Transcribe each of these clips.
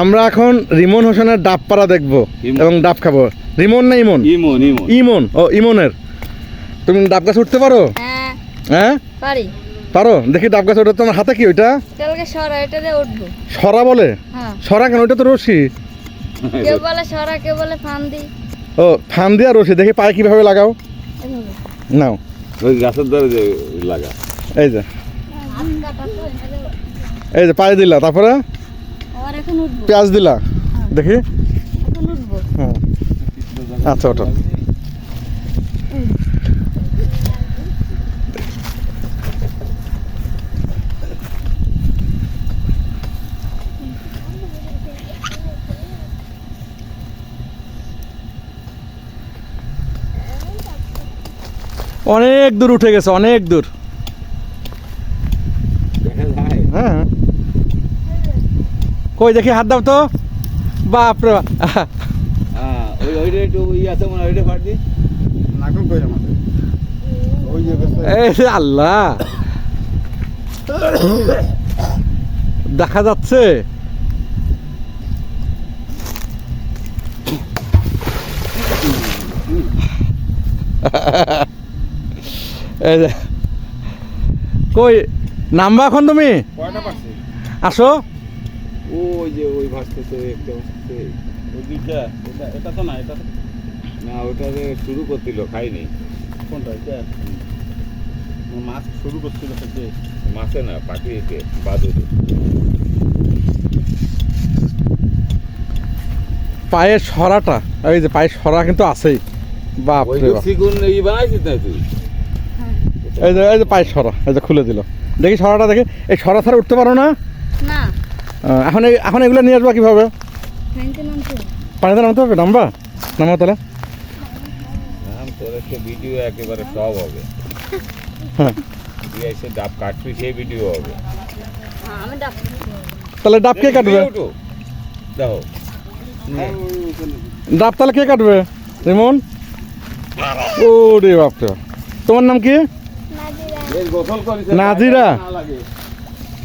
আমরা এখন রিমন হোসেনের ডাব পাড়া দেখব এবং ডাব খাব। রিমন না ইমন? ইমন ইমন। ইমন ও ইমনের। তুমি ডাব গাছ উঠতে পারো? হ্যাঁ। হ্যাঁ? পারি। পারো? দেখি ডাব গাছ ওটা তোমার হাতে কি ওইটা? তেলকে সরা এটা দিয়ে উঠবো। সরা বলে? হ্যাঁ। সরা কেন? ওইটা তো রশি। কেউ বলে সরা কেউ বলে ফান্দি। ও ফান দিয়া রশি। দেখি পায়ে কীভাবে লাগাও। এভাবে। নাও। ওই গাছের দ্বারা যে লাগা। এই যে। হাত কাটা তো এই যে পায়ে দিলা। তারপরে? পেঁয়াজ দিলা? দেখি। হ্যাঁ। আচ্ছা ওটা অনেক দূর উঠে গেছে অনেক দূর দেখা যায় হ্যাঁ কই দেখি হাত দাও তো। বাপরে বাপ। হ্যাঁ ওই ওইটা একটু ই আছে মনে ওইটা ফাট দি নাকুল কই আমাদের? ওই যে এই আল্লাহ। দেখা যাচ্ছে। কই নামবা এখন তুমি? কয়টা আসো। ওই যে ওই ভাসতেছে একটা ভাসতেছে ওই দুইটা এটা এটা তো না এটা তো- না ওটা যে শুরু করছিল খাইনি। কোনটা? এটা? মাছ শুরু করছিল থেকে মাছে না পাখিতে বাদুরে। পায়ের সরাটা এই যে পায়ের সরা কিন্তু আছেই। বাপ ওই রে বাপ। সিগুন ই বানাইছিস না তুই এই যে এই যে পায়ের সরা এই যে খুলে দিল। দেখি সরাটা দেখি। এই সরা ছাড়া উঠতে পারো না। এখন এই এখন এগুলো নিয়ে আসবা কীভাবে। পানিতে নামতে হবে? নামবা? নামা তাহলে ভিডিও একেবারে সব হবে। হ্যাঁ। এসে ডাব কাটবি সেই ভিডিও হবে। হ্যাঁ তাহলে ডাব কে কাটবে? ডাব তাহলে কে কাটবে? রিমন? ও রে বাপ। তোমার নাম কি? নাজিরা।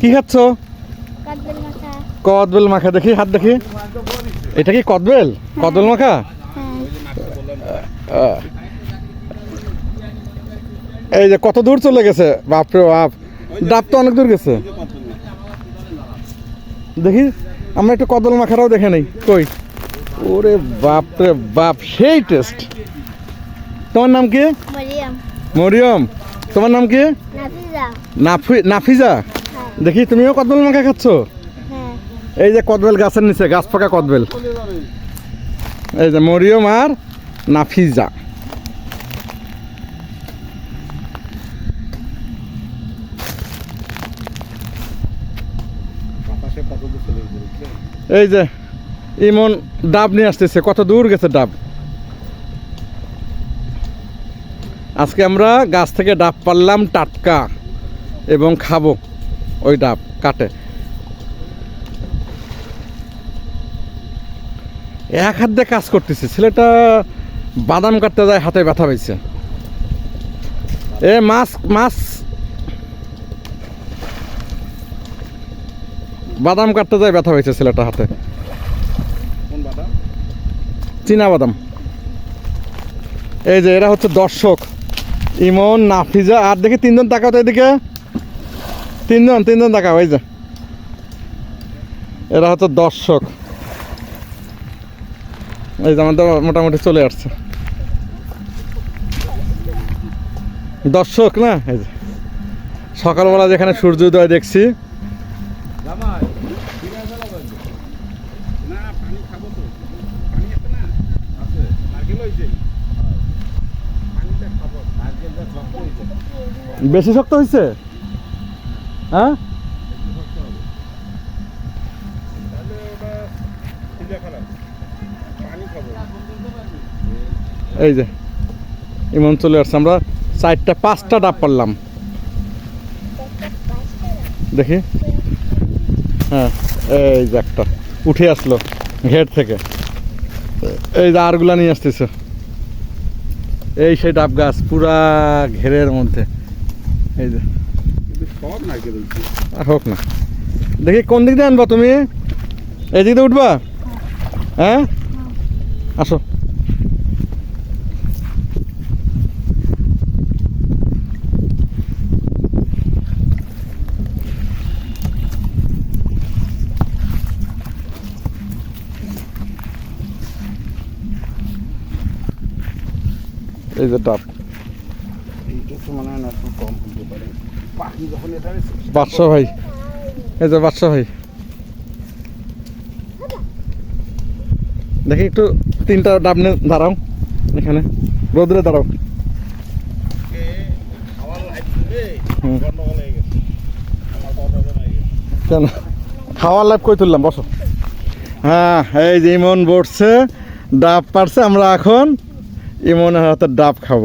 কি খাচ্ছ? কদবেল মাখা দেখি হাত দেখি। এটা কি কদবেল? কদবেল মাখা? হ্যাঁ। এই যে কত দূর চলে গেছে? বাপরে বাপ। ডাব তো অনেক দূর গেছে। দেখি আমরা একটু কদল মাখাটাও দেখে নেই। কই? ওরে বাপরে বাপ সেই টেস্ট। তোমার নাম কি? মরিয়ম। তোমার নাম কি? নাফিজা। নাফি নাফিজা। দেখি তুমিও কদল মাখা খাচ্ছ? হ্যাঁ এই যে কদবেল গাছের নিচে, গাছ পাকা কদবেল। এই যে মরিয়ম আর নাফিজা? এই যে ইমন ডাব নিয়ে আসতেছে, কত দূর গেছে ডাব? আজকে আমরা গাছ থেকে ডাব পারলাম টাটকা এবং খাব ওই ডাব, কাটে। এক হাত দিয়ে কাজ করতেছে। ছেলেটা বাদাম কাটতে যায় হাতে ব্যথা পাইছে। এ মাছ মাছ। বাদাম কাটতে যায় ব্যথা হয়েছে ছেলেটা হাতে। চীনা বাদাম। এই যে এরা হচ্ছে দর্শক। ইমন নাফিজা আর দেখি তিনজন তাকাও তো এদিকে। তিনজন তিনজন তাকাও এই যে। এরা হচ্ছে দর্শক। এই যে আমাদের মোটামুটি চলে আসছে। দর্শক না, এই যে সকালবেলা যেখানে সূর্যোদয় দেখছি, বেশি শক্ত হয়েছে খাব তো পানি আছে না আছে নারকেল হয়েছে পানিটা খাব নারকেলটা শক্ত হয়েছে বেশি শক্ত হয়েছে হ্যাঁ তাহলে ওটা সিজা খারাপ পানি খাব এই যে ইমন চলে আসছে, আমরা চারটা, পাঁচটা ডাব পারলাম। দেখি। হ্যাঁ এই যে একটা, উঠে আসলো ঘের থেকে। এই যে আরগুলা নিয়ে আসতেছে। এই সেই ডাব গাছ পুরা ঘেরের মধ্যে। এই যে। হোক না। দেখি কোন দিক দিয়ে আনবা তুমি? এদিকে তো উঠবা? হ্যাঁ? আসো। এই যে ডাব। এইটা তো মনে হয় না একটু কম হতে পারে। পাখি যখন এটা বাদশা ভাই এই যে বাদশা ভাই। দেখি একটু তিনটা ডাব নিয়ে দাঁড়াও এখানে। রোদ্রে দাঁড়াও। কেন? খাওয়ার লাইফ কই তুললাম বসো। হ্যাঁ এই যে ইমন বসছে ডাব পারছে আমরা এখন ইমনের হাতে ডাব খাব।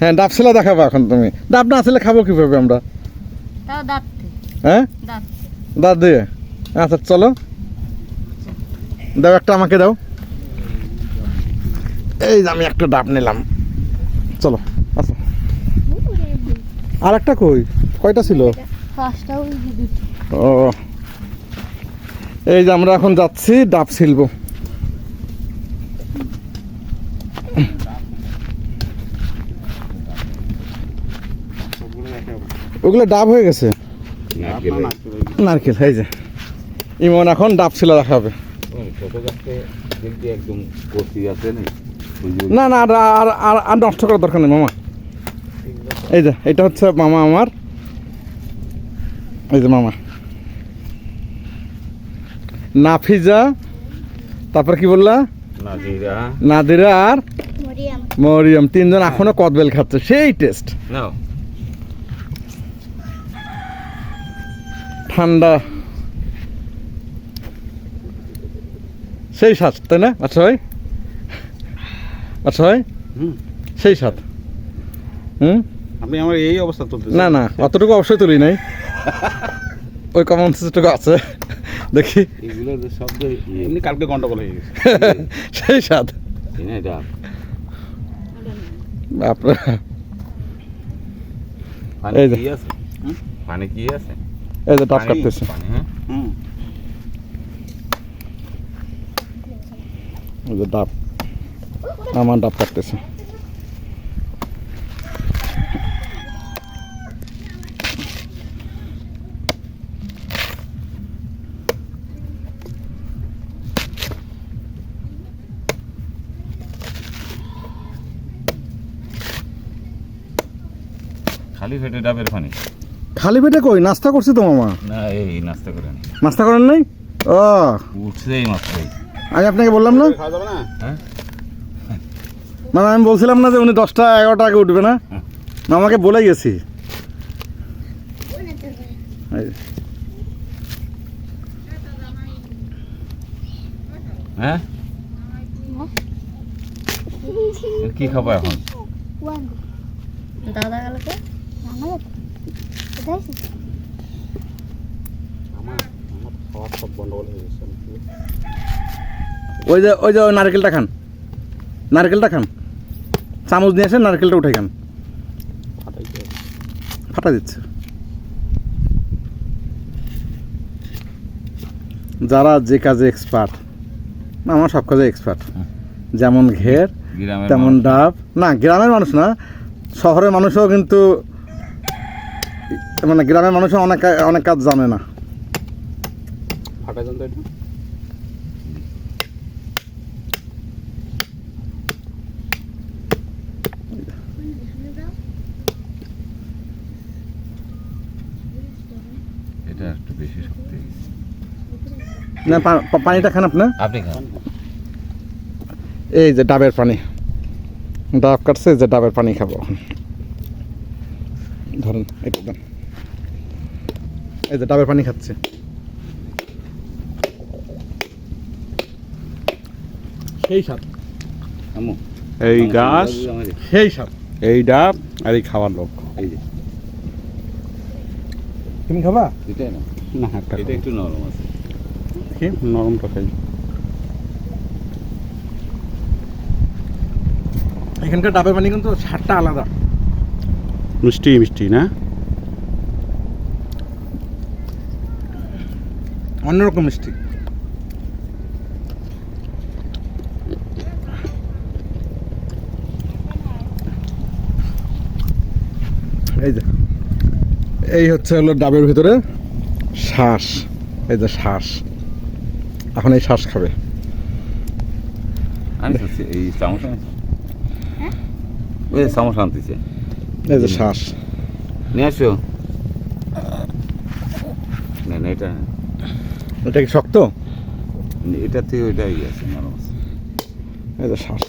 হ্যাঁ ডাব ছেলে দেখাবো এখন তুমি। ডাব না আসলে খাব কীভাবে আমরা? হ্যাঁ? দাঁত দিয়ে আচ্ছা চলো। দাও একটা আমাকে দাও। এই যে আমি একটা ডাব নিলাম। চলো আচ্ছা আর একটা কই? কয়টা ছিল? ও। এই যে আমরা এখন যাচ্ছি ডাব ছিলবো। ওগুলো ডাব হয়ে গেছে? নারকেল। এই যে। ইমন এখন ডাব ছিল দেখাবে ছোট গাছতে দেখতে একদম কচি আছে না না না আর আর আর- আর নষ্ট করার দরকার নেই মামা। এই যে এটা হচ্ছে মামা আমার। এই যে মামা। নাফিজা তারপর কি বললা? নাজিরা। নাদিরা আর মরিয়াম। মরিয়ম তিনজন এখনও কদবেল খাচ্ছে সেই টেস্ট। ঠান্ডা সেই স্বাদ তাই না? আচ্ছা ভাই। আচ্ছা ভাই। হুম। সেই স্বাদ হুম? আপনি আমার এই অবস্থা চলতে না না অতটুকু অবশ্যই তুলি নাই। ওই কমন সেন্সটুকু আছে। দেখি। এগুলো শব্দ এমনি কালকে গন্ডগোল হয়ে গেছে। সেই স্বাদ পানি এই যে। কি আছে? পানি কি আছে? এই যে পানি? কাটতেছে। পানি হ্যাঁ। হুম। এই যে ডাব। আমার ডাব কাটতেছে। খালি পেটে ডাবের পানি। খালি পেটে কই? নাস্তা করছি তো মামা? না এই নাস্তা করেন। নাস্তা করেন নাই? ও উঠছেই মাত্রই। আমি আপনাকে বললাম না? না? হ্যাঁ। মানে আমি বলছিলাম না যে উনি দশটা এগারোটা আগে উঠবে না। আমাকে বলে গেছি। হ্যাঁ? কি খাব এখন? দাদা গেলকে কোথায় আমার আমার সব গন্ডগোল হয়ে গেছে। ওই যে ওই যে ওই নারকেলটা খান। নারকেলটা খান। চামচ নিয়ে আসেন নারকেলটা উঠে খান। ফাটা দিচ্ছে। যারা যে কাজে এক্সপার্ট আমার সব কাজে এক্সপার্ট যেমন ঘের তেমন ডাব। না গ্রামের মানুষ না শহরের মানুষও কিন্তু মানে গ্রামের মানুষও অনেক অনেক কাজ জানে না। ফাটাই যান তো এটা এটা একটু বেশি শক্তি হয়ে গেছে। না পানিটা খান আপনি। আপনি খান। এই যে ডাবের পানি। ডাব কাটছে যে ডাবের পানি খাব। এখন ধরুন এটা দেন। এই যে ডাবের পানি খাচ্ছে। সেই আম্মু এই গাছ সেই স্বাদ। এই ডাব আর এই খাওয়ার লোক এই যে। তুমি খাবা? এটাই না। না এটা একটু নরম আছে। কি নরমটা খাই এখানকার ডাবের পানি কিন্তু স্বাদটা আলাদা। মিষ্টি মিষ্টি না? অন্যরকম মিষ্টি। এই যে এই হচ্ছে হলো ডাবের ভিতরে শ্বাস এই যে শ্বাস এখন এই শ্বাস খাবে। এই চামচ ওই চামচ আনতেছে। এই যে শ্বাস। নিয়ে আসো। না না এটা এটা কি শক্ত? এটা থেকে ওইটাই আছে আছে এই যে শ্বাস।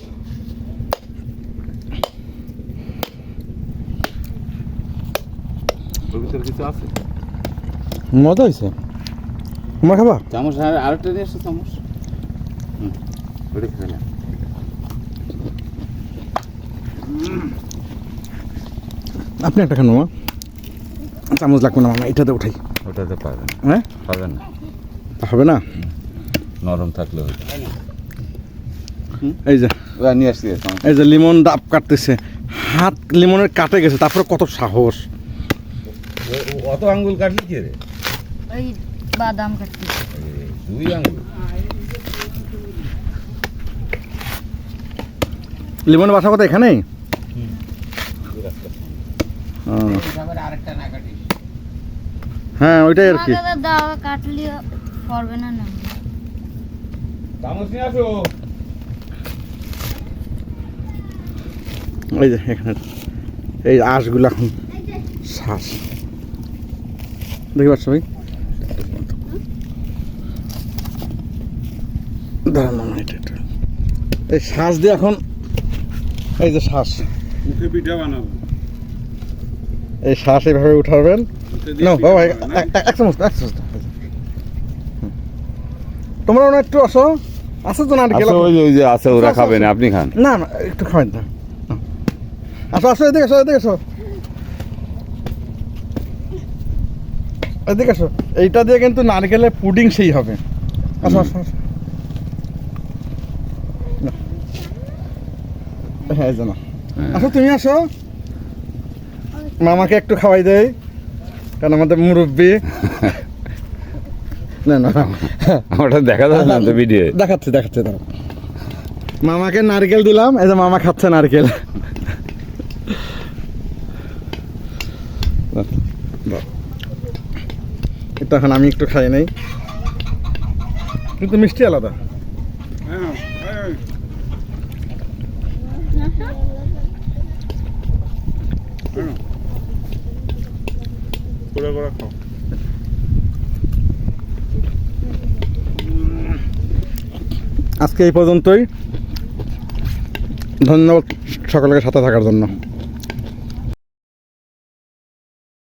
ওর কিছু আছে? মজা হয়েছে তোমার খাবা চামচ আর আরেকটা নিয়ে আসো চামচ। হুম। ওটা খেলে আপনি একটা খানো মা। চামচ লাগবে না মামা এটাতে উঠাই। ওটাতে পারবেন না। হ্যাঁ? পারবেন না। হবে না? নরম থাকলে ওইটা এই যে। নিয়ে আসছি এই যে লিমন ডাব কাটতেছে। হাত লিমনের কাটে গেছে তারপরে কত সাহস। অত আঙ্গুল কাটলি কে রে? বাদাম কাটতে। দুই আঙ্গুল লিমনের বাসা কথা এখানেই? ও, হ্যাঁ ওইটাই আর কি। দাও কাটলে পড়বে না না। এই যে এখানে। এই আঁশগুলো। এখন শ্বাস। দেখতে পাচ্ছ ভাই দাঁড়ান মামা এটা একটু। এই শ্বাস দিয়ে এখন এই যে শ্বাস মুখে পিঠা বানাবো। এই শ্বাস এইভাবে উঠাবেন। না বাবা? এক- চামচ এক চামচ। তোমরা না একটু আসো। আসো তো না ওই যে ওই যে আছে ওরা খাবে না আপনি খান। না না একটু খাবেন না না। আসো আসো এদিকে আসো এদিকে আসো। এদিকে আসো। এইটা দিয়ে কিন্তু নারকেলের পুডিং সেই হবে। আসো আসো আসো। হ্যাঁ এই যে হ্যাঁ। আসো তুমি আসো। মামাকে একটু খাওয়াই দেই কারণ আমাদের মুরব্বী। না না। ওটা দেখা যাবে না তো ভিডিও দেখাচ্ছি দেখাচ্ছি দাঁড়াও। মামাকে নারকেল দিলাম এই যে মামা খাচ্ছে নারকেল। এখন আমি একটু খাই নাই। কিন্তু মিষ্টি আলাদা হ্যাঁ, এই, হ্যাঁ। আজকে এই পর্যন্তই। ধন্যবাদ সকলকে সাথে থাকার জন্য।